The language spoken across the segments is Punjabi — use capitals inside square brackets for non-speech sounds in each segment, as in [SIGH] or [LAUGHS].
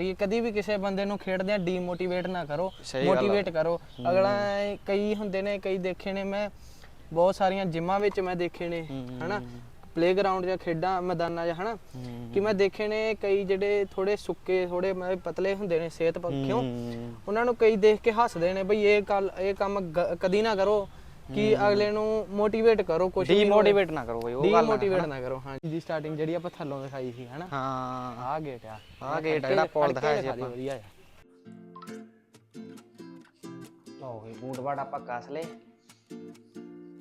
ਕਿ ਕਦੀ ਵੀ ਕਿਸੇ ਬੰਦੇ ਨੂੰ ਖੇਡਦਿਆਂ ਡੀਮੋਟੀਵੇਟ ਨਾ ਕਰੋ ਸਹੀ ਗੱਲ ਆ। ਮੋਟੀਵੇਟ ਕਰੋ। ਅਗਲਾ ਐਂ ਕਈ ਹੁੰਦੇ ਨੇ ਕਈ ਦੇਖੇ ਨੇ ਮੈਂ ਬਹੁਤ ਸਾਰੀਆਂ ਜਿਮਾਂ ਵਿੱਚ ਮੈਂ ਦੇਖੇ ਨੇ ਹਨਾ? ਪਲੇਗਰਾਉਂਡ ਜਾਂ ਖੇਡਾਂ ਮੈਦਾਨਾਂ 'ਚ ਹਨਾ? ਕਿ ਮੈਂ ਦੇਖੇ ਨੇ ਕਈ ਜਿਹੜੇ ਥੋੜੇ ਸੁੱਕੇ ਥੋੜੇ ਮੈਂ ਪਤਲੇ ਹੁੰਦੇ ਨੇ ਸਿਹਤ ਪੱਖਿਓਂ ਉਹਨਾਂ ਨੂੰ ਕਈ ਦੇਖ ਕੇ ਹੱਸਦੇ ਨੇ ਬਈ ਇਹ ਕੱਲ ਇਹ ਕੰਮ ਗ- ਕਦੀ ਨਾ ਕਰੋ। ਕਿ ਅਗਲੇ ਨੂੰ ਮੋਟੀਵੇਟ ਕਰੋ ਕੁਝ ਡੀਮੋਟੀਵੇਟ ਨਾ ਕਰੋ ਬਈ ਉਹ ਗੱਲ। ਡੀਮੋਟੀਵੇਟ ਨਾ ਕਰੋ ਹਾਂ ਜੀ ਸਟਾਰਟਿੰਗ ਜਿਹੜੀ ਆਪਾਂ ਥੱਲੋਂ ਦਿਖਾਈ ਸੀ ਹਨਾ। ਹਾਂ। ਆਹ ਗੇਟ ਆ। ਆਹ ਗੇਟ ਆ ਜਿਹੜਾ ਪੌਲ ਦਿਖਾਇਆ ਸੀ ਆਪਾਂ। ਵਧੀਆ ਆ। ਲਓ ਵੀ ਬੂਟ ਬਾਟ ਆਪਾਂ ਕੱਸ ਲਏ।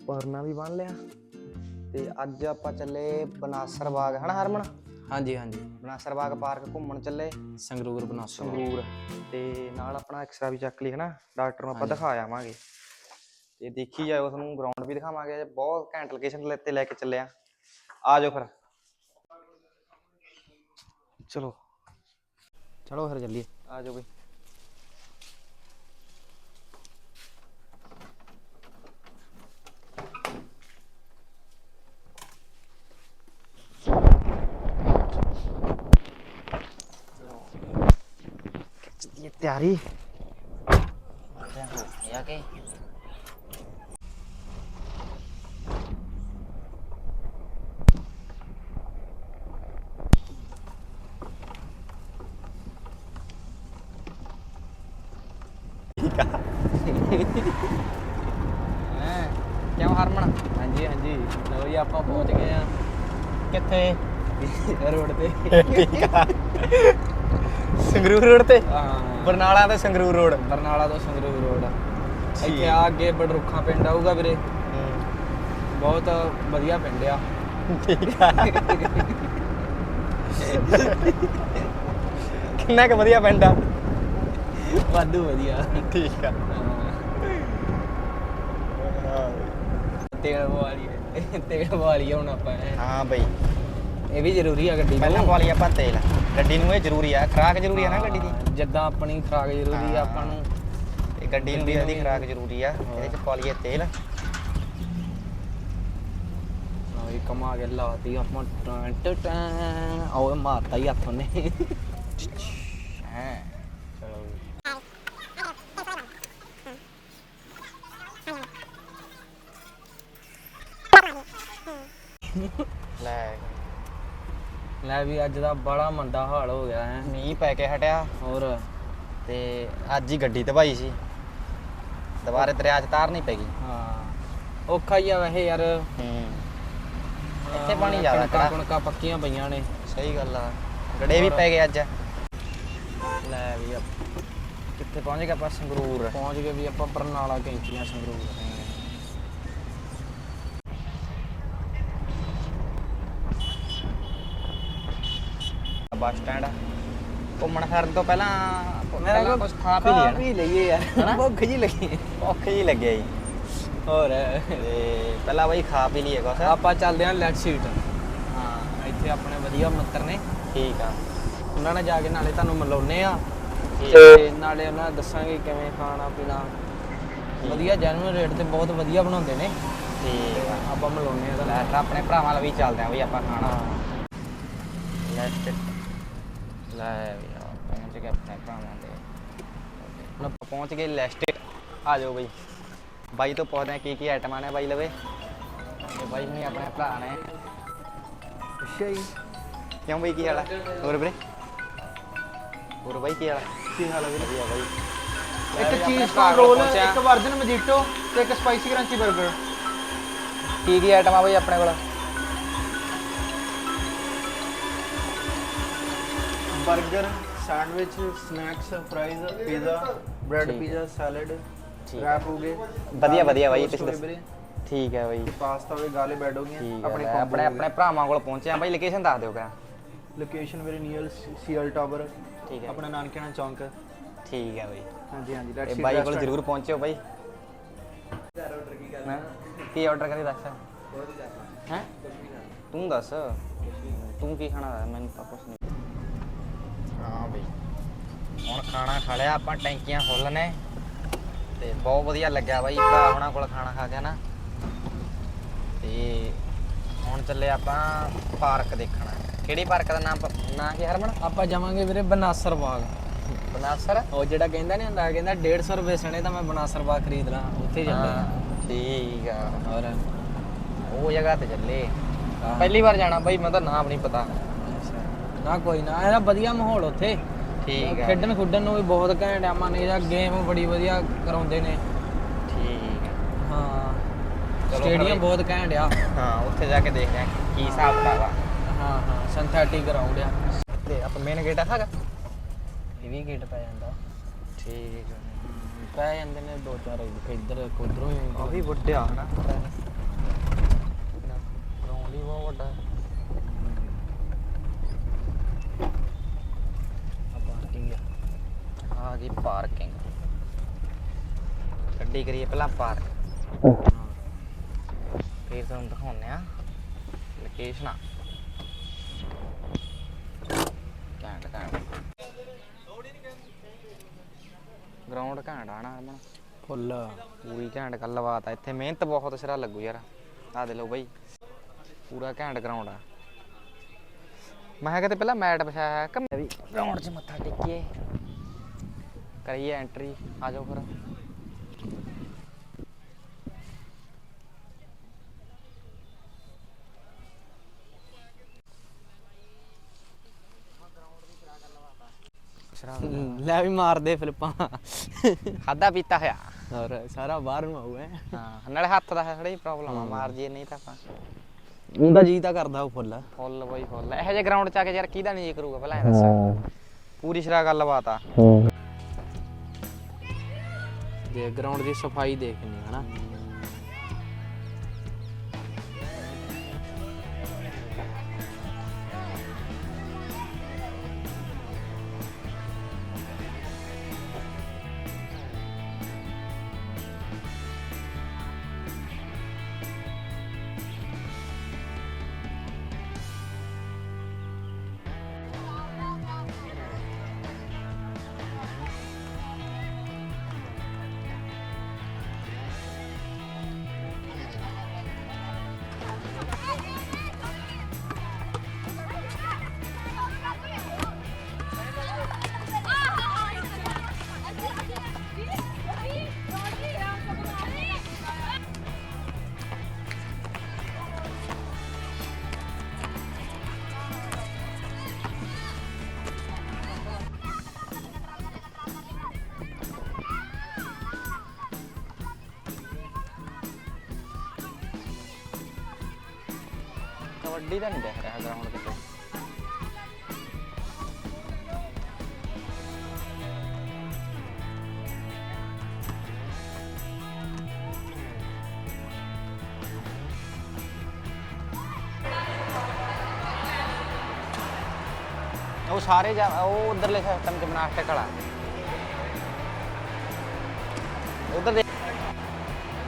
ਪਰਨਾ ਵੀ ਬੰਨ ਲਿਆ। ਤੇ ਅੱਜ ਆਪਾਂ ਚੱਲੇ ਬਨਾਸਰ ਬਾਗ ਹਨਾ ਹਰਮਨ? ਹਾਂਜੀ ਹਾਂਜੀ। ਬਨਾਸਰ ਬਾਗ ਪਾਰਕ ਘੁੰਮਣ ਚੱਲੇ। ਸੰਗਰੂਰ ਬਨਾਸੋ ਸੰਗਰੂਰ। ਤੇ ਨਾਲ ਆਪਣਾ ਐਕਸਰਾ ਵੀ ਚੱਕ ਲਈ ਹਨਾ। ਡਾਕਟਰ ਨੂੰ ਆਪਾਂ ਦਿਖਾ ਆਵਾਂਗੇ। ਤੇ ਦੇਖੀ ਜਾਓ ਤੁਹਾਨੂੰ ਗਰਾਊਂਡ ਵੀ ਦਿਖਾਵਾਂਗੇ ਬਹੁਤ ਘੈਂਟ ਲੋਕੇਸ਼ਨ ਤੇ ਲੈ ਕੇ ਚੱਲੇ ਆ ਆ ਜਾਓ ਫਿਰ ਚਲੋ ਚਲੋ ਫਿਰ ਚੱਲੀਏ ਆ ਜਾਓ ਬਈ ਇਹ ਆ। ਹੈ ਕਿਉਂ ਹਰਮਨ? ਹਾਂਜੀ ਹਾਂਜੀ। ਲਓ ਜੀ ਆਪਾਂ ਪਹੁੰਚ ਗਏ ਆ ਕਿੱਥੇ? ਰੋਡ ਤੇ। ਠੀਕ ਆ। ਸੰਗਰੂਰ ਰੋਡ ਤੇ? ਹਾਂ। ਬਰਨਾਲਾ ਤੇ ਸੰਗਰੂਰ ਰੋਡ। ਬਰਨਾਲਾ ਤੋਂ ਸੰਗਰੂਰ ਰੋਡ। ਇੱਥੇ ਆ ਅੱਗੇ ਬੜਰੁੱਖਾਂ ਪਿੰਡ ਆਊਗਾ ਵੀਰੇ। ਬਹੁਤ ਵਧੀਆ ਪਿੰਡ ਆ। ਠੀਕ ਆ। ਕਿੰਨਾ ਕੁ ਵਧੀਆ ਪਿੰਡ ਆ? ਵਾਧੂ ਵਧੀਆ ਠੀਕ ਆ ਤੇਲ ਵਾਲੀ ਤੇਲ ਵਾਲੀ ਹੁਣ ਆਪਾਂ। ਹਾਂ ਬਈ ਇਹ ਵੀ ਜ਼ਰੂਰੀ ਆ ਗੱਡੀ ਪਹਿਲਾਂ ਨੂੰ ਪਵਾ ਆਪਾਂ ਤੇਲ ਗੱਡੀ ਨੂੰ ਇਹ ਜ਼ਰੂਰੀ ਆ ਖਰਾਕ ਜ਼ਰੂਰੀ ਆ ਨਾ ਗੱਡੀ ਦੀ ਹਾਂ, ਜਿੱਦਾਂ ਆਪਣੀ ਖਰਾਕ ਜ਼ਰੂਰੀ ਆ ਆਪਾਂ ਨੂੰ ਤੇ ਗੱਡੀ ਨੂੰ ਵੀ ਇਹਦੀ ਖਰਾਕ ਜ਼ਰੂਰੀ ਆ ਇਹਦੇ ਚ ਪਾ ਲਈਏ ਤੇਲ ਆਹ ਕਮਾ ਕੇ ਲਾਤੀ ਆਪਾਂ ਟਾਂ ਟਾਂ ਆਓ ਮਾਰਤਾ ਹੀ ਹੱਥ ਉਹਨੇ ਹਾਂ ਚਲੋ ਲੈ। ਲੈ ਵੀ ਅੱਜ ਦਾ ਬੜਾ ਮੰਦਾ ਹਾਲ ਹੋ ਗਿਆ ਹੈ। ਮੀਂਹ ਪੈ ਕੇ ਹਟਿਆ। ਹੋਰ? ਤੇ ਅੱਜ ਹੀ ਗੱਡੀ ਧਵਾਈ ਸੀ। ਦੁਬਾਰੇ ਦਰਿਆ 'ਚ ਤਾਰ ਨਹੀਂ ਪੈ ਗਈ। ਹਾਂ। ਔਖਾ ਹੀ ਆ ਵੈਸੇ ਯਾਰ। ਹੂੰ। ਇੱਥੇ ਪਾਣੀ ਜ਼ਿਆਦਾ ਕਣਕਾਂ ਕਣਕਾਂ ਪੱਕੀਆਂ ਪਈਆਂ ਨੇ। ਸਹੀ ਗੱਲ ਆ। ਗੜੇ ਵੀ ਪੈ ਗਏ ਅੱਜ। ਲੈ ਵੀ ਆਪਾਂ। ਕਿੱਥੇ ਪਹੁੰਚ ਗਏ ਆਪਾਂ? ਸੰਗਰੂਰ। ਪਹੁੰਚ ਗਏ ਵੀ ਆਪਾਂ ਬਰਨਾਲਾ ਕੈਂਚੀਆਂ ਸੰਗਰੂਰ। ਬੱਸ ਸਟੈਂਡ ਘੁੰਮਣ ਫਿਰਨ ਤੋਂ ਪਹਿਲਾਂ ਮੇਰਾ ਪਹਿਲਾਂ ਕੁਝ ਖਾ ਪੀ ਲਿਆ ਵੀ ਲਈਏ ਯਾਰ? ਭੁੱਖ ਜੀ ਲੱਗੀ। ਭੁੱਖ ਜੀ ਲੱਗਿਆ ਜੀ। ਹੋਰ? ਤੇ ਪਹਿਲਾਂ ਬਈ ਖਾ ਪੀ ਲਈਏ ਕੁਛ। ਆਪਾਂ ਚੱਲਦੇ ਹਾਂ ਲੈਟ ਸੀਟ ਹਾਂ। ਇੱਥੇ ਆਪਣੇ ਵਧੀਆ ਮਿੱਤਰ ਨੇ। ਠੀਕ ਆ। ਉਹਨਾਂ ਨਾਲ ਜਾ ਕੇ ਨਾਲੇ ਤੁਹਾਨੂੰ ਮਿਲਾਉਨੇ ਆ ਠੀਕ। ਤੇ ਨਾਲੇ ਉਹਨਾਂ ਨੂੰ ਦੱਸਾਂਗੇ ਕਿਵੇਂ ਖਾਣਾ ਪੀਣਾ। ਵਧੀਆ ਜੈਨੂਅਲ ਰੇਟ ਤੇ ਬਹੁਤ ਵਧੀਆ ਬਣਾਉਂਦੇ ਨੇ। ਠੀਕ ਆ। ਆਪਾਂ ਮਿਲਾਉਨੇ ਆ ਲੈ ਫਿਰ ਆਪਣੇ ਭਰਾਵਾਂ ਨਾਲ ਵੀ ਚੱਲਦੇ ਆਂ ਬਈ ਆਪਾਂ ਖਾਣਾ। ਲੈਟਸ ਲੈ ਵੀ ਪਹੁੰਚ ਗਏ ਆਪਣੇ ਭਰਾਵਾਂ ਦੇ ਹੁਣ ਆਪਾਂ ਪਹੁੰਚ ਗਏ ਲੈਸਟਿਕ ਆ ਜਾਓ ਬਈ ਬਾਈ ਤੋਂ ਪੁੱਛਦੇ ਆ ਕੀ ਕੀ ਆਈਟਮਾਂ ਨੇ ਬਾਈ ਲਵੇ ਤੇ ਬਾਈ ਹੁਣੀ ਆਪਣੇ ਭਰਾ ਨੇ। ਅੱਛਾ ਜੀ। ਕਿਉਂ ਬਈ ਕੀ ਹਾਲ ਆ? ਹੋਰ ਵੀਰੇ? ਹੋਰ ਬਾਈ ਕੀ ਹਾਲ ਆ ਕੀ ਹਾਲ ਹੈ ਵੀਰੇ ਵਧੀਆ ਬਾਈ ਇੱਕ ਚੀਜ਼ ਸਟਾਰ ਰੋਲ ਇੱਕ ਵਰਜਨ ਮਜੀਟੋ ਤੇ ਇੱਕ ਸਪਾਈਸੀ ਕਰੰਚੀ 버ਗਰ ਕੀ ਕੀ ਆਈਟਮਾਂ ਬਾਈ ਆਪਣੇ ਕੋਲ? 버ਗਰ sandwich snacks fries pizza bread ਠੀਕ। ਪੀਜ਼ਾ ਸੈਲਡ ਠੀਕ ਰੈਪ ਹੋ ਗਏ ਵਧੀਆ ਵਧੀਆ ਬਾਈ toast ਤੁਸੀਂ ਹੋ ਗਏ ਦੱਸੋ। ਵੀਰੇ ਠੀਕ ਹੈ ਬਾਈ ਪਾਸਤਾ ਹੋ ਗਏ ਗਾਲੇ ਬੈਡ ਹੋ ਗਈਆਂ ਠੀਕ ਆਪਣੇ ਹੈ ਆਪਣੇ ਆਪਣੇ ਭਰਾਵਾਂ ਕੋਲ ਪਹੁੰਚੇ ਆ ਬਾਈ ਲੋਕੇਸ਼ਨ ਦੱਸ ਦਿਓ ਕਿਆ ਲੋਕੇਸ਼ਨ ਮੇਰੇ ਨੀਅਰ ਸੀਐਲ ਟਾਵਰ ਠੀਕ ਹੈ ਆਪਣਾ ਨਾਨਕਿਆਣਾ ਚੌਂਕ ਠੀਕ ਹੈ ਬਾਈ ਹਾਂਜੀ ਹਾਂਜੀ ਤੇ ਲੈਟਸ ਬਾਈ ਕੋਲ ਜ਼ਰੂਰ ਪਹੁੰਚਿਓ ਬਾਈ ਹੈਂ? ਕੀ ਆਰਡਰ ਕਰੀ ਦੱਸ ਹੈ ਤੂੰ ਦੱਸ ਤੂੰ ਕੀ ਖਾਣਾ ਹੈ? ਮੈਨੂੰ ਤਾਂ ਕੁਛ ਨਹੀਂ ਹਾਂ ਬਈ। ਹੁਣ ਖਾਣਾ ਖਾ ਲਿਆ ਆਪਾਂ ਟੈਂਕੀਆਂ ਫੁੱਲ ਨੇ। ਤੇ ਬਹੁਤ ਵਧੀਆ ਲੱਗਿਆ ਬਾਈ ਭਰਾ ਉਹਨਾਂ ਕੋਲ ਖਾਣਾ ਖਾ ਕੇ ਨਾ। ਤੇ ਹੁਣ ਚੱਲੇ ਆਪਾਂ ਪਾਰਕ ਦੇਖਣਾ। ਕਿਹੜੀ ਪਾਰਕ ਦਾ ਨਾਮ ਨਾਂ ਕੀ ਹਰਮਨ? ਆਪਾਂ ਜਾਵਾਂਗੇ ਵੀਰੇ ਬਨਾਸਰ ਬਾਗ। ਬਨਾਸਰ? ਉਹ ਜਿਹੜਾ ਕਹਿੰਦਾ ਨਹੀਂ ਹੁੰਦਾ ਕਹਿੰਦਾ 150 ਰੁਪਏ ਸਣੇ ਤਾਂ ਮੈਂ ਬਨਾਸਰ ਬਾਗ ਖਰੀਦ ਲਾਂ ਉੱਥੇ ਚੱਲੇ ਹਾਂ, ਠੀਕ ਆ। ਹੋਰ? ਉਹ ਜਗ੍ਹਾ ਤੇ ਚੱਲੇ। ਪਹਿਲੀ ਵਾਰ ਜਾਣਾ ਬਾਈ ਮੈਨੂੰ ਤਾਂ ਨਾਮ ਨਹੀਂ ਪਤਾ। ਨਾ ਕੋਈ ਨਾ ਇਹਦਾ ਵਧੀਆ ਮਾਹੌਲ ਉੱਥੇ। ਠੀਕ ਆ। ਖੇਡਣ ਖੁੱਡਣ ਨੂੰ ਵੀ ਬਹੁਤ ਘੈਂਟ ਆ ਮਨ ਇਹਦਾ ਗੇਮ ਬੜੀ ਵਧੀਆ ਕਰਾਉਂਦੇ ਨੇ। ਠੀਕ ਆ। ਹਾਂ ਚਲੋ ਸਟੇਡੀਅਮ ਬਹੁਤ ਘੈਂਟ ਆ। ਹਾਂ ਉੱਥੇ ਜਾ ਕੇ ਦੇਖਦੇ ਆ ਕੀ ਹਿਸਾਬ ਕਿਤਾਬ ਆ। ਹਾਂ ਹਾਂ ਸਿੰਥੈਟਿਕ ਗਰਾਊਂਡ ਆ। ਤੇ ਆਪਾਂ ਮੇਨ ਗੇਟ ਹੈਗਾ? ਇਹ ਵੀ ਗੇਟ ਪੈ ਜਾਂਦਾ। ਠੀਕ ਆ। ਪੈ ਜਾਂਦੇ ਨੇ ਦੋ ਚਾਰ ਇੱਧਰ ਇੱਕ ਉਧਰੋਂ ਹੀ। ਕਾਫੀ ਵੱਡਿਆ ਹਨਾ ਗਰਾਊਂਡ ਹੀ ਬਹੁਤ ਵੱਡਾ। ਪਾਰਕਿੰਗ ਆ ਆ ਗਈ ਪਾਰਕਿੰਗ। ਗੱਡੀ ਕਰੀਏ ਪਹਿਲਾਂ ਪਾਰਕ। ਫਿਰ ਤੁਹਾਨੂੰ ਦਿਖਾਉਂਦੇ ਆ ਲੋਕੇਸ਼ਨਾਂ ਘੈਂਟ ਘੈਂਟ। ਗਰਾਊਂਡ ਘੈਂਟ ਆ ਨਾ ਫੁੱਲ। ਪੂਰੀ ਘੈਂਟ ਗੱਲਬਾਤ ਆ। ਇੱਥੇ ਮਿਹਨਤ ਬਹੁਤ ਸਿਰਾ ਲੱਗੂ ਯਾਰ। ਆ ਦੇ ਲਓ ਬਈ ਪੂਰਾ ਘੈਂਟ ਗਰਾਊਂਡ ਆ। ਮੈਂ ਕਿਹਾ ਕਿਤੇ ਪਹਿਲਾਂ ਮੈਟ ਵਿਛਾਇਆ ਹੈ ਕਿ ਗਰਾਊਂਡ 'ਚ ਮੱਥਾ ਟੇਕੀਏ। ਕਰੀਏ ਐਂਟਰੀ ਆ ਜਾਓ ਫਿਰ। ਲੈ ਵੀ ਮਾਰਦੇ ਫਲਿੱਪਾਂ। ਖਾਦਾ ਪੀਤਾ ਹੋਇਆ। ਔਰ ਸਾਰਾ ਬਾਹਰ ਨੂੰ ਆਊ ਐ ਹਾਂ ਨਾਲੇ ਹੱਥ ਦਾ ਥੋੜੀ ਪ੍ਰੋਬਲਮ ਆ ਮਾਰ ਜੀਏ ਨਹੀਂ ਤਾਂ ਆਪਾਂ। ਉਹਦਾ ਜੀ ਤਾਂ ਕਰਦਾ ਉਹ ਫੁੱਲ। ਫੁੱਲ ਬਈ ਫੁੱਲ। ਇਹੋ ਜਿਹੇ ਗਰਾਊਂਡ 'ਚ ਆ ਕੇ ਯਾਰ ਕਿਹਦਾ ਨਹੀਂ ਜੀ ਕਰੂਗਾ ਪਹਿਲਾਂ ਇਹ ਦੱਸ। ਪੂਰੀ ਸਿਰਾ ਗੱਲਬਾਤ ਆ। ਦੇ ਗਰਾਊਂਡ ਦੀ ਸਫ਼ਾਈ ਦੇਖਣੀ ਹਨਾ? ਕਬੱਡੀ ਦਾ ਨਹੀਂ ਦਿਖ ਰਿਹਾ ਗਰਾਊਂਡ ਕਿਤੇ। ਉਹ ਸਾਰੇ ਜਾ ਉਹ ਉਧਰਲੇ ਸਿਸਟਮ ਜਿਮਨਾਸਟਿਕ ਵਾਲਾ ਉਧਰ ਦੇ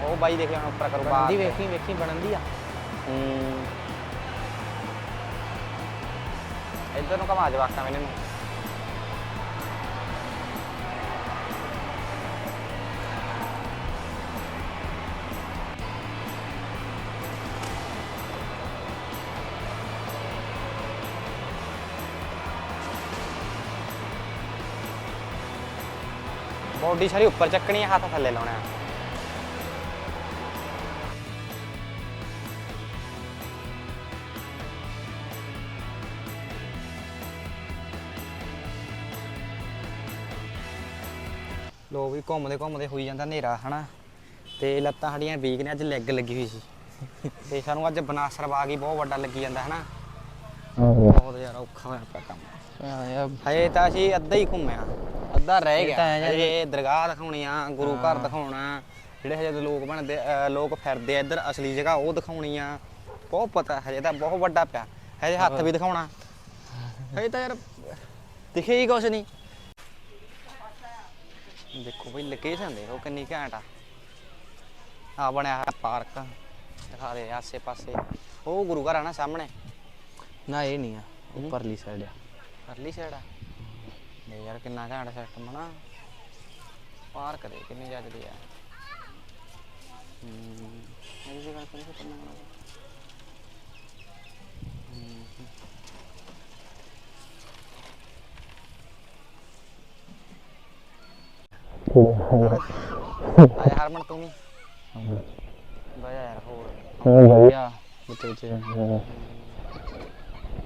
ਉਹ ਬਾਈ ਦੇਖਿਆ ਹੁਣ ਉੱਪਰ ਕਰੂ ਬਣਦੀ ਵੇਖੀ ਵੇਖੀ ਬਣਦੀ ਆ। ਹੂੰ। ਇੱਧਰ ਨੂੰ ਘਮਾ ਜਵਾਕਾਂ ਮੈਨੂੰ ਬੋਡੀ ਸਾਰੀ ਉੱਪਰ ਚੱਕਣੀ ਹੈ ਹੱਥ ਥੱਲੇ ਲਾਉਣਾ। ਹੈ ਲੋ ਵੀ ਘੁੰਮਦੇ ਘੁੰਮਦੇ ਹੋਈ ਜਾਂਦਾ ਹਨੇਰਾ ਹਨਾ? ਤੇ ਲੱਤਾਂ ਸਾਡੀਆਂ ਵੀਕ ਨੇ ਅੱਜ ਲੈਗ ਲੱਗੀ ਹੋਈ ਸੀ। ਤੇ ਸਾਨੂੰ ਅੱਜ ਬਨਾਸਰ ਬਾਗ ਹੀ ਬਹੁਤ ਵੱਡਾ ਲੱਗੀ ਜਾਂਦਾ ਹਨਾ? ਬਹੁਤ ਯਾਰ ਔਖਾ ਹੋਇਆ ਪਿਆ ਕੰਮ। ਹਜੇ ਤਾਂ ਅਸੀਂ ਅੱਧਾ ਹੀ ਘੁੰਮਿਆ। ਅੱਧਾ ਰਹਿ ਇਹ ਗਿਆ। ਤਾਂ ਹੈ ਯਾਰ। ਹਜੇ ਦਰਗਾਹ ਦਿਖਾਉਣੀ ਆ ਗੁਰੂ ਘਰ ਦਿਖਾਉਣਾ ਜਿਹੜੇ ਹਜੇ ਲੋਕ ਬਣਦੇ ਲੋਕ ਫਿਰਦੇ ਆ ਇੱਧਰ ਅਸਲੀ ਜਗ੍ਹਾ ਉਹ ਦਿਖਾਉਣੀ ਆ ਬਹੁਤ ਪਤਾ ਹਜੇ ਤਾਂ ਬਹੁਤ ਵੱਡਾ ਪਿਆ। ਹਜੇ ਹੱਥ ਵੀ ਦਿਖਾਉਣਾ। ਹਜੇ ਤਾਂ ਯਾਰ ਦਿਖੇ ਹੀ ਕੁਛ ਨਹੀਂ ਦੇਖੋ ਬਈ ਲੋਕੇਸ਼ਨ ਦੇਖੋ ਕਿੰਨੀ ਘੈਂਟ ਆ ਆ ਬਣਿਆ ਹੈ ਪਾਰਕ ਦਿਖਾ ਦੇ ਆਸੇ ਪਾਸੇ ਉਹ ਗੁਰੂ ਘਰ ਆ ਨਾ ਸਾਹਮਣੇ ਨਾ ਇਹ ਨਹੀਂ ਆ ਉੱਪਰਲੀ ਸਾਈਡ ਆ ਪਰਲੀ ਸਾਈਡ ਆ ਨਹੀਂ ਯਾਰ ਕਿੰਨਾ ਘੈਂਟ ਸਿਸਟਮ ਆ ਨਾ ਪਾਰਕ ਦੇ ਕਿੰਨੀ ਜੱਜਦੀ ਆ ਹੂੰ ਇਹ ਜਗ੍ਹਾ ਕਿੰਨੀ ਕਿੰਨਾ ਆਇਆ ਹਰਮਨ ਤੂੰ ਵੀ? ਬਈ ਯਾਰ ਹੋਰ। ਵਧੀਆ। ਬੱਚੇ ਬੱਚੇ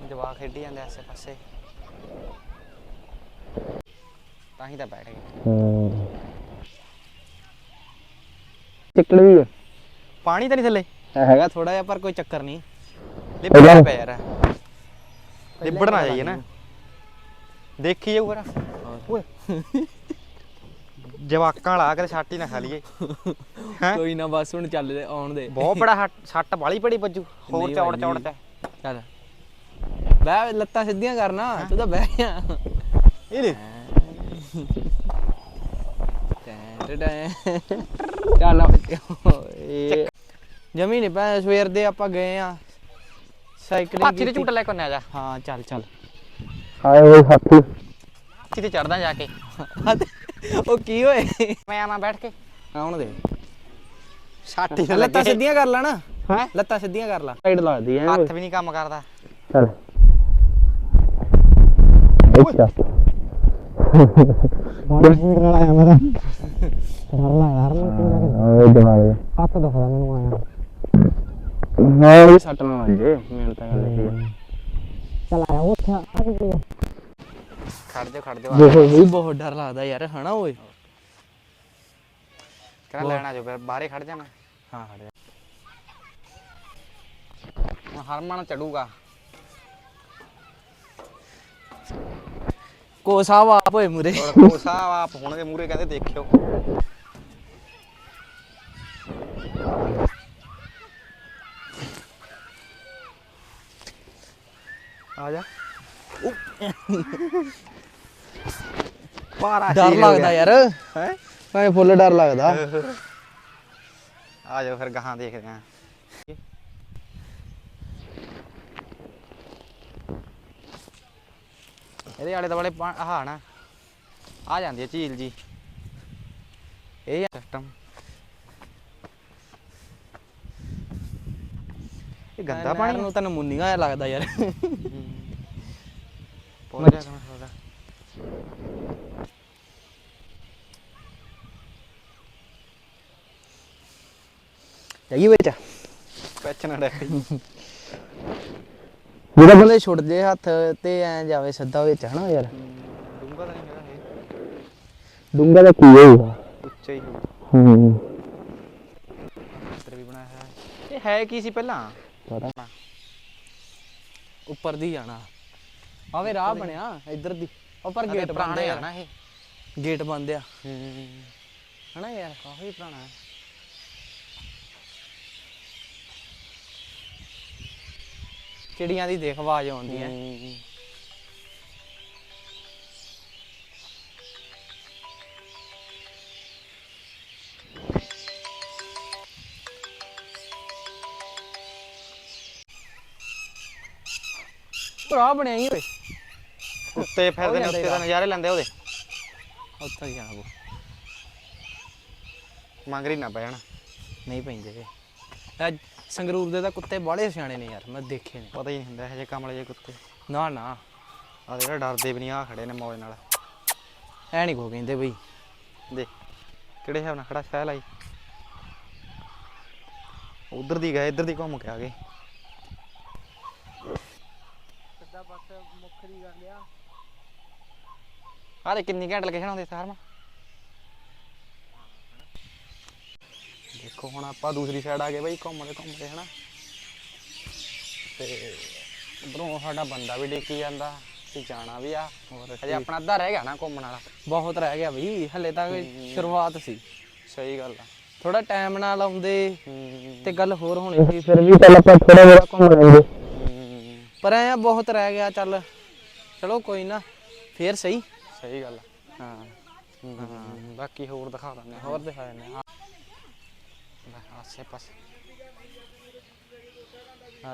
ਜਵਾਕ ਖੇਡੀ ਜਾਂਦੇ ਆਸੇ ਪਾਸੇ ਤਾਂ ਹੀ ਤਾਂ ਬੈਠ। ਗਏ ਚਿੱਕੜ ਵੀ ਹੈ ਪਾਣੀ ਤਾਂ ਨਹੀਂ ਥੱਲੇ? ਹੈਗਾ। ਥੋੜਾ ਜਿਹਾ ਪਰ ਕੋਈ ਚੱਕਰ ਨਹੀਂ। ਲਿਬੜਿਆ ਪਿਆ ਯਾਰ। ਲਿਬੜ ਨਾ। ਜਾਈਏ ਨਾ ਦੇਖੀ ਜਾਊ ਫਿਰ। ਓਏ। ਜਵਾਕਾਂ ਵਾਲਾ ਕਦੇ ਛੱਟ ਹੀ ਨਾ ਖਾ ਲਈਏ। ਹੈਂ? ਕੋਈ ਨਾ ਬਸ ਹੁਣ ਚੱਲ ਆਉਣ ਦੇ। ਬਹੁਤ ਬੜਾ ਹੱਟ- ਸੱਟ ਬਾਲੀ ਪੜੀ ਵੱਜੂ ਹੋਰ ਨਹੀਂ ਚੌੜ। ਚੌੜ ਤੇ। ਚੱਲ। ਬਹਿ ਲੱਤਾਂ ਸਿੱਧੀਆਂ ਕਰਨਾ ਤੂੰ ਤਾਂ ਬਹਿ ਗਿਆ ਇਹ ਲੈ ਚੱਲ ਓਏ। ਜਮੀ ਨਹੀਂ ਪੈ ਸਵੇਰ ਦੇ ਆਪਾਂ ਗਏ ਆ। ਸਾਈਕਲਿੰਗ ਹਾਥੀ ਤੇ ਝੂਟਾ ਲੈ ਕੇ ਆਉਂਦੇ ਆ ਜਾ। ਹਾਂ ਚੱਲ ਚੱਲ। ਹੋਏ ਹਾਥੀ। ਹਾਥੀ ਤੇ ਚੜਦਾ ਜਾ ਕੇ। [LAUGHS] ਉਹ ਕੀ ਹੋਏ? ਮੈਂ ਆਵਾਂ ਬੈਠ ਕੇ। ਆਉਣ ਦੇ। ਸੱਟ ਹੀ ਲੱਤਾਂ ਸਿੱਧੀਆਂ ਕਰ ਲੈ ਨਾ। ਹੈ? ਲੱਤਾਂ ਸਿੱਧੀਆਂ ਕਰ ਲੈ। ਸਾਈਡ ਲੱਗਦੀ ਐ। ਹੱਥ ਵੀ ਨਹੀਂ ਕੰਮ ਕਰਦਾ। ਚੱਲ। ਅੱਛਾ। ਬੜੀ ਸਪੀਡ ਨਾਲ ਆਇਆ ਮੈਂ ਤਾਂ। ਡਰ ਲੱਗਦਾ ਯਾਰ ਮੈਨੂੰ ਓਏ ਦਿਮਾਗ ਹੱਥ ਦੁਖਦਾ ਮੈਨੂੰ ਆਇਆ। ਨਾਲ ਹੀ ਸੱਟ ਨਾ ਵੱਜੇ ਮੈਨੂੰ ਤਾਂ ਗੱਲ ਇਹ ਹੈ ਚੱਲ ਆਇਆ ਉੱਥੇ ਆ ਗਈ ਖੜ ਜਾ ਖੜ ਜਾ ਬਹੁਤ ਵੀ ਬਹੁਤ ਡਰ ਲੱਗਦਾ ਯਾਰ ਹਨਾ ਓਏ? ਕਹਿੰਦਾ ਲੈਣਾ ਜੋ ਫਿਰ ਬਾਹਰੇ ਖੜ ਜਾਣਾ। ਹਾਂ ਹੜਿਆ ਹੁਣ ਹਰਮਨ ਚੜੂਗਾ। ਕੋ ਸਾਹਿਬ ਆਪ ਹੋਏ ਮੁਰੇ। ਕੋਸਾ ਆਪ ਹੋਣਗੇ ਮੂਰੇ ਕਹਿੰਦੇ ਦੇਖਿਓ। ਆ ਜਾ। [LAUGHS] ਪਾਰਾ ਡਰ ਲੱਗਦਾ ਯਾਰ। ਹੈ? ਐ ਫੁੱਲ ਡਰ ਲੱਗਦਾ। ਆ ਜਾਓ ਫਿਰ ਗਾਹਾਂ ਦੇਖਦੇ ਆਂ। ਇਹਦੇ ਆਲੇ ਦੁਆਲੇ ਆਹ ਨਾ ਆ ਜਾਂਦੀ ਹੈ ਝੀਲ ਜੀ। ਇਹ ਸਿਸਟਮ ਇਹ ਗੰਦਾ ਪਾਣੀ ਨੂੰ ਤੈਨੂੰ ਮੁੰਨੀਆਂ ਜਿਹਾ ਲੱਗਦਾ ਯਾਰ। ਪਹੁੰਚ ਜਾ। ਹੈਗੀ ਵਿੱਚ। ਪੈਚ ਨਾ ਡੈਕ ਜਿਹੜਾ ਬੰਦੇ ਛੁੱਟ ਜੇ ਹੱਥ ਤੇ ਐ ਜਾਵੇ ਸਿੱਧਾ ਵਿੱਚ ਹਨਾ ਯਾਰ। ਡੂੰਗਾ ਤਾਂ ਨਹੀਂ ਹੈਗਾ ਇਹ। ਡੂੰਗਾ ਦਾ ਕੀ ਹੋਊਗਾ? ਉੱਚਾ ਹੀ ਹੂੰ। ਚਿੱਤਰ ਵੀ ਬਣਾਇਆ ਹੈ। ਇਹ ਹੈ ਕੀ ਸੀ ਪਹਿਲਾਂ? ਪਤਾ। ਉੱਪਰ ਦੀ ਜਾਣਾ। ਆਵੇ ਰਾਹ ਬਣਿਆ ਇੱਧਰ ਦੀ। ਉਹ ਪਰ ਗੇਟ ਪੁਰਾਣੇ ਆ। ਨਾ ਇਹ। ਗੇਟ ਬੰਦ ਆ। ਹੂੰ। ਹਨਾ ਯਾਰ ਕਾਫੀ ਪੁਰਾਣਾ ਹੈ। ਚਿੜੀਆਂ ਦੀ ਦੇਖ ਆਵਾਜ਼ ਆਉਂਦੀ ਹੈ। ਰਾਹ ਬਣਿਆ ਹੀ ਓਏ। ਉੱਤੇ ਫਿਰਦੇ ਨੇ ਉੱਤੇ ਤਾਂ ਨਜ਼ਾਰੇ ਲੈਂਦੇ ਉਹਦੇ। ਉੱਥੇ ਹੀ ਪਊ। ਮੰਗਰੀ ਨਾ ਪੈਣ ਨਹੀਂ ਪੈਂਦੇ ਵੇ ਇਹ ਸੰਗਰੂਰ ਦੇ ਤਾਂ ਕੁੱਤੇ ਬਾਹਲੇ ਸਿਆਣੇ ਨੇ ਯਾਰ ਮੈਂ ਦੇਖੇ ਨੇ। ਪਤਾ ਹੀ ਨਹੀਂ ਹੁੰਦਾ ਇਹ ਜੇ ਕਮਲੇ ਜੇ ਕੁੱਤੇ। ਨਾ ਨਾ। ਆ ਜਿਹੜਾ ਡਰਦੇ ਵੀ ਨਹੀਂ ਆ ਖੜੇ ਨੇ ਮੌਜ ਨਾਲ। ਐ ਨਹੀਂ ਕੋ ਕਹਿੰਦੇ ਬਈ। ਦੇਖ ਕਿਹੜੇ ਹਿਸਾਬ ਨਾਲ ਖੜਾ ਸਹਿ ਲਾਈ ਉਧਰ ਦੀ ਗਏ ਇੱਧਰ ਦੀ ਘੁੰਮ ਕੇ ਆ ਗਏ। ਸਿੱਧਾ ਬਸ ਮੁੱਖਰੀ ਕਰ ਲਿਆ ਆਹ ਦੇ ਕਿੰਨੀ ਘੰਟੇ ਲੱਗੇ ਖੜਾਉਂਦੇ ਸਾਰਮਾ ਦੇਖੋ ਹੁਣ ਆਪਾਂ ਦੂਸਰੀ ਸਾਈਡ ਆ ਗਏ ਬਈ ਘੁੰਮਦੇ ਘੁੰਮਦੇ ਹਨਾ? ਤੇ ਉਧਰੋਂ ਸਾਡਾ ਬੰਦਾ ਵੀ ਡੇਕੀ ਜਾਂਦਾ ਤੇ ਜਾਣਾ ਵੀ ਆ। ਅਜੇ ਆਪਣਾ ਅੱਧਾ ਰਹਿ ਗਿਆ ਨਾ ਘੁੰਮਣ ਵਾਲਾ। ਬਹੁਤ ਰਹਿ ਗਿਆ ਬਈ ਹਲੇ ਤਾਂ ਸ਼ੁਰੂਆਤ ਸੀ। ਸਹੀ ਗੱਲ ਆ। ਥੋੜਾ ਟਾਈਮ ਨਾਲ ਆਉਂਦੇ ਤੇ ਗੱਲ ਹੋਰ ਹੋਣੀ ਸੀ। ਫਿਰ ਵੀ ਚੱਲ ਆਪਾਂ ਥੋੜਾ ਬੜਾ ਘੁੰਮ ਲੈਂਦੇ। ਪਰ ਐ ਆ ਬਹੁਤ ਰਹਿ ਗਿਆ ਚੱਲ। ਚਲੋ ਕੋਈ ਨਾ ਫੇਰ ਸਹੀ। ਸਹੀ ਗੱਲ ਆ। ਹਾਂ। ਹੂੰ, ਬਾਕੀ ਹੋਰ ਦਿਖਾ ਦਿੰਦੇ ਹੋਰ ਦਿਖਾ ਦਿੰਦੇ ਆ। ਆਸੇ ਪਾਸੇ।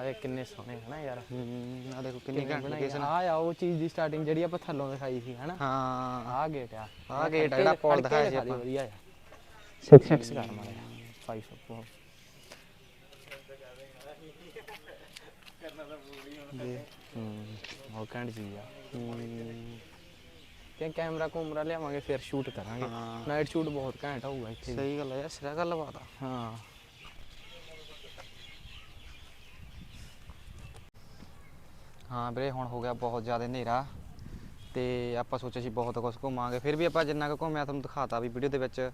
ਇਹ ਕਿੰਨੇ ਸੋਹਣੇ ਹਨਾ ਯਾਰ। ਹੂੰ ਆ ਦੇਖੋ ਕਿੰਨੀ ਘੰਟੇ ਬਣਾਏ ਲੱਗੇ ਸਨ ਆ ਆ ਉਹ ਚੀਜ਼ ਦੀ ਸਟਾਰਟਿੰਗ ਜਿਹੜੀ ਆਪਾਂ ਥੱਲੋਂ ਦਿਖਾਈ ਸੀ ਹਨਾ? ਹਾਂ। ਆਹ ਗੇਟ ਆ। ਆਹ gate ਆ ਜਿਹੜਾ ਪੁੱਲ ਦਿਖਾਇਆ ਸੀ ਆਪਾਂ। ਵਧੀਆ ਆ। ਸਿਕਸ ਫਿਕਸ ਕਰ ਮਾਰਿਆ 5 4 ਹੂੰ। ਉਹ ਕੈਂਡ ਚੀਜ਼ ਆ। ਹੂੰ, ਕਿ ਕੈਮਰਾ ਕੁਮਰਾ ਲਿਆਵਾਂਗੇ ਫਿਰ ਸ਼ੂਟ ਕਰਾਂਗੇ। ਹਾਂ। ਨਾਈਟ ਸ਼ੂਟ ਬਹੁਤ ਘੈਂਟ ਹੋਊਗਾ ਇੱਥੇ ਵੀ। ਸਹੀ ਗੱਲ ਹੈ ਯਾਰ ਸਿਰਾ ਗੱਲ ਬਾਤ ਆ। ਹਾਂ। ਹਾਂ ਵੀਰੇ ਹੁਣ ਹੋ ਗਿਆ ਬਹੁਤ ਜ਼ਿਆਦਾ ਹਨੇਰਾ ਤੇ ਆਪਾਂ ਸੋਚਿਆ ਸੀ ਬਹੁਤ ਕੁਝ ਘੁੰਮਾਂਗੇ। ਫਿਰ ਵੀ ਆਪਾਂ ਜਿੰਨਾ ਕੁ ਘੁੰਮਿਆ ਤੁਹਾਨੂੰ ਦਿਖਾਤਾ ਵੀ ਵੀਡੀਓ ਦੇ ਵਿੱਚ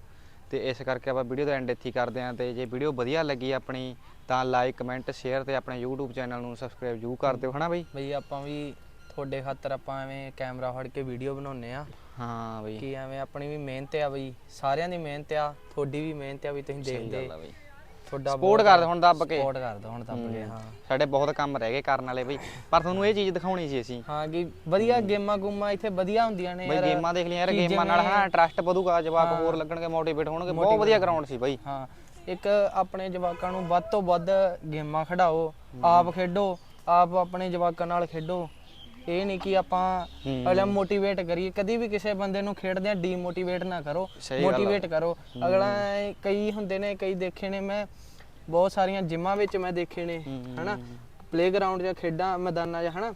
ਤੇ ਇਸ ਕਰਕੇ ਆਪਾਂ ਵੀਡੀਓ ਦਾ ਐਂਡ ਇੱਥੇ ਹੀ ਕਰਦੇ ਹਾਂ। ਤੇ ਜੇ ਵੀਡੀਓ ਵਧੀਆ ਲੱਗੀ ਆਪਣੀ ਤਾਂ ਲਾਈਕ ਕਮੈਂਟ ਸ਼ੇਅਰ ਤੇ ਆਪਣੇ YouTube ਚੈਨਲ ਨੂੰ ਸਬਸਕ੍ਰਾਈਬ ਜ਼ਰੂਰ ਕਰ ਦਿਓ ਹਨਾ ਬਈ? ਬਈ ਆਪਾਂ ਵੀ ਤੁਹਾਡੇ ਖਾਤਰ ਆਪਾਂ ਐਵੇਂ ਕੈਮਰਾ ਫੜ ਕੇ ਵੀਡੀਓ ਬਣਾਉਨੇ ਆ ਹਾਂ ਬਈ। ਕਿ ਐਵੇਂ ਆਪਣੀ ਵੀ ਮਿਹਨਤ ਆ ਬਈ ਸਾਰਿਆਂ ਦੀ ਮਿਹਨਤ ਆ ਤੁਹਾਡੀ ਵੀ ਮਿਹਨਤ ਆ ਵੀ ਤੁਸੀਂ ਦੇਖਦੇ ਬਈ। ਤੁਹਾਡਾ ਸਪੋਰਟ ਕਰਦੇ ਹੁਣ ਦੱਬ ਕੇ। ਸਪੋਰਟ ਕਰਦੇ ਹੁਣ ਦੱਬ ਕੇ ਹਾਂ। ਸਾਡੇ ਬਹੁਤ ਕੰਮ ਰਹਿ ਗਏ ਕਰਨ ਵਾਲੇ ਬਈ। ਪਰ ਤੁਹਾਨੂੰ ਇਹ ਚੀਜ਼ ਦਿਖਾਉਣੀ ਸੀ ਅਸੀਂ। ਹਾਂ ਕਿ ਵਧੀਆ ਗੇਮਾਂ ਗੁੰਮਾਂ ਇੱਥੇ ਵਧੀਆ ਹੁੰਦੀਆਂ ਨੇ ਬਈ ਯਾਰ। ਗੇਮਾਂ ਦੇਖ ਲਈਆਂ ਯਾਰ ਗੇਮਾਂ ਨਾਲ ਹਨਾ ਇੰਟਰਸਟ ਵਧੂਗਾ ਜਵਾਕ ਹੋਰ ਲੱਗਣਗੇ ਮੋਟੀਵੇਟ ਹੋਣਗੇ। ਬਹੁਤ ਵਧੀਆ ਗਰਾਊਂਡ ਸੀ ਬਈ। ਹਾਂ। ਇੱਕ ਆਪਣੇ ਜਵਾਕਾਂ ਨੂੰ ਵੱਧ ਤੋਂ ਵੱਧ ਗੇਮਾਂ ਖਿਡਾਓ ਆਪ ਖੇਡੋ ਆਪ ਆਪਣੇ ਜਵਾਕਾਂ ਨਾਲ ਖੇਡੋ। ਇਹ ਨਹੀਂ ਕਿ ਆਪਾਂ। ਅਗਲਾ ਮੋਟੀਵੇਟ ਕਰੀਏ। ਕਦੀ ਵੀ ਕਿਸੇ ਬੰਦੇ ਨੂੰ ਖੇਡਦਿਆਂ ਡੀਮੋਟੀਵੇਟ ਨਾ ਕਰੋ। ਆ। ਮੋਟੀਵੇਟ ਕਰੋ। ਅਗਲਾ ਕਈ ਹੁੰਦੇ ਨੇ ਕਈ ਦੇਖੇ ਨੇ। ਮੈਂ ਬਹੁਤ ਸਾਰੀਆਂ ਜਿਮਾਂ ਵਿੱਚ ਮੈਂ ਦੇਖੇ ਨੇ ਹਨਾ? ਪਲੇਗਰਾਉਂਡ ਜਾਂ ਖੇਡਾਂ ਮੈਦਾਨਾਂ 'ਚ ਹਨਾ?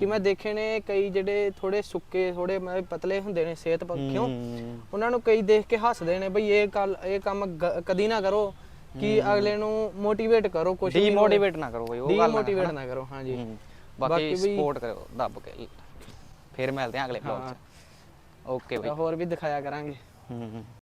ਕਿ ਮੈਂ ਦੇਖੇ ਨੇ ਕਈ ਜਿਹੜੇ ਥੋੜੇ ਸੁੱਕੇ ਥੋੜੇ ਪਤਲੇ ਹੁੰਦੇ ਨੇ ਸਿਹਤ ਪੱਖਿਓਂ ਹੂੰ। ਉਹਨਾਂ ਨੂੰ ਕਈ ਦੇਖ ਕੇ ਹੱਸਦੇ ਨੇ ਬਈ ਇਹ ਕੱਲ ਇਹ ਕੰਮ ਕਦੀ ਨਾ ਕਰੋ ਕਿ ਅਗਲੇ ਨੂੰ ਮੋਟੀਵੇਟ ਕਰੋ ਕੁਝ ਡੀਮੋਟੀਵੇਟ ਨਾ ਕਰੋ ਬਈ ਉਹ ਗੱਲ ਡੀਮੋਟੀਵੇਟ ਨਾ ਕਰੋ ਹਾਂਜੀ। ਬਾਕੀ ਬਾਕੀ ਵੀ- ਸਪੋਰਟ ਕਰੋ ਦੱਬ ਕੇ। ਫਿਰ ਮਿਲਦੇ ਹਾਂ ਅਗਲੇ ਵਲੌਗ 'ਚ। ਓਕੇ ਬਈ। ਹੋਰ ਵੀ ਦਿਖਾਇਆ ਕਰਾਂਗੇ। ਹੂੰ।